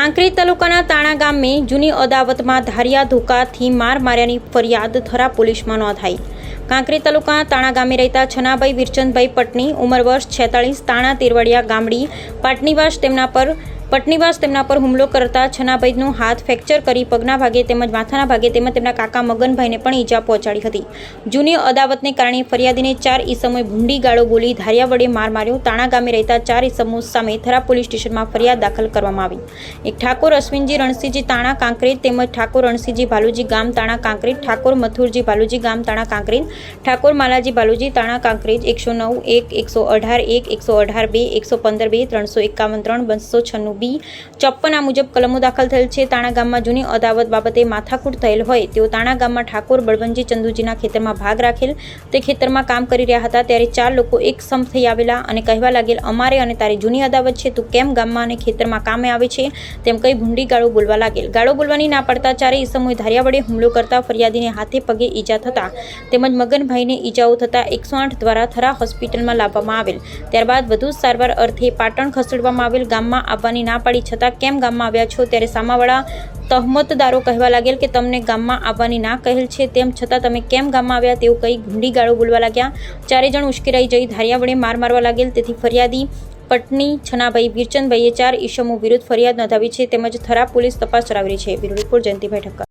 કાંકરેજ તાલુકાના તાણા ગામે જૂની અદાવતમાં ધારિયા ધોકાથી માર માર્યાની ફરિયાદ થરા પોલીસમાં નોંધાઈ. કાંકરી તાલુકાના તાણા ગામે રહેતા છનાભાઈ વિરચંદભાઈ પટની ઉંમર વર્ષ છેતાળીસ, તાણા તેરવડિયા ગામડી. પાટનીવાસ તેમના પર પટનીવાસ તેમના પર હુમલો કરતા છનાભાઈનું હાથ ફ્રેક્ચર કરી પગના ભાગે તેમજ માથાના ભાગે તેમજ તેમના કાકા મગનભાઈને પણ ઈજા પહોંચાડી હતી. જૂની અદાવતને કારણે ફરિયાદીને ચાર ઈસમોએ ભૂંડી ગાળો બોલી ધારિયા વડે માર માર્યો. તાણા ગામે રહેતા ચાર ઈસમો સામે થરા પોલીસ સ્ટેશનમાં ફરિયાદ દાખલ કરવામાં આવી. એક ઠાકોર અશ્વિનજી રણસિંહજી તાણા કાંકરેજ તેમજ ઠાકોર રણસિંહજી ભાલુજી ગામ તાણા કાંકરેજ, ઠાકોર મથુરજી ભાલુજી ગામ તાણા કાંકરેજ, ઠાકોર માલાજી ભાલુજી તાણા કાંકરેજ એકસો નવ, એક, એકસો અઢાર, એક, એકસો અઢાર બે, એકસો પંદર બે, ત્રણસો એકાવન, ત્રણ, બસો છન્નું બી ચોપ્પન આ મુજબ કલમો દાખલ થયેલ છે. તાણા ગામમાં જૂની અદાવત બાબતે માથાકૂટ થયેલ હોય તેઓ તાણા ગામમાં ઠાકોર બળવંતજી ચંદુજીના ખેતરમાં ભાગ રાખેલ. તે ખેતરમાં કામ કરી રહ્યા હતા. ત્યારે ચાર લોકો એક સમ થઈ આવેલા અને કહેવા લાગેલ, અમારે અને તારી જૂની અદાવત છે, તું કેમ ગામમાં અને ખેતરમાં કામે આવે છે? તેમ કહી ભૂંડી ગાળો બોલવા લાગેલ. ગાળો બોલવાની ના પડતા ચારે ઈસમોએ ધાર્યા વડે હુમલો કરતા ફરિયાદીને હાથે પગે ઈજા થતા તેમજ મગનભાઈને ઈજાઓ થતા એકસો આઠ દ્વારા થરા હોસ્પિટલમાં લાવવામાં આવેલ. ત્યારબાદ વધુ સારવાર અર્થે પાટણ ખસેડવામાં આવેલ ગામમાં આવવાની ના પાડી છતાં કેમ ગામમાં આવ્યા છો? ત્યારે સામાવાળા તહમતદારો કહેવા લાગેલ કે તમને ગામમાં આવવાની ના કહેલ છે તેમ છતાં તમે કેમ ગામમાં આવ્યા તેવું કઈ ઘૂંડી ગાળો બોલવા લાગ્યા. ચારે જણ ઉશ્કેરાઈ જઈ ધારિયા વડે માર મારવા લાગેલ. તેથી ફરિયાદી પટની છનાભાઈ વીરચંદભાઈએ ચાર ઈસમો વિરુદ્ધ ફરિયાદ નોંધાવી છે. તેમજ થરા પોલીસ તપાસ ચલાવી છે. Bureau report Jayantibhai Thakkar.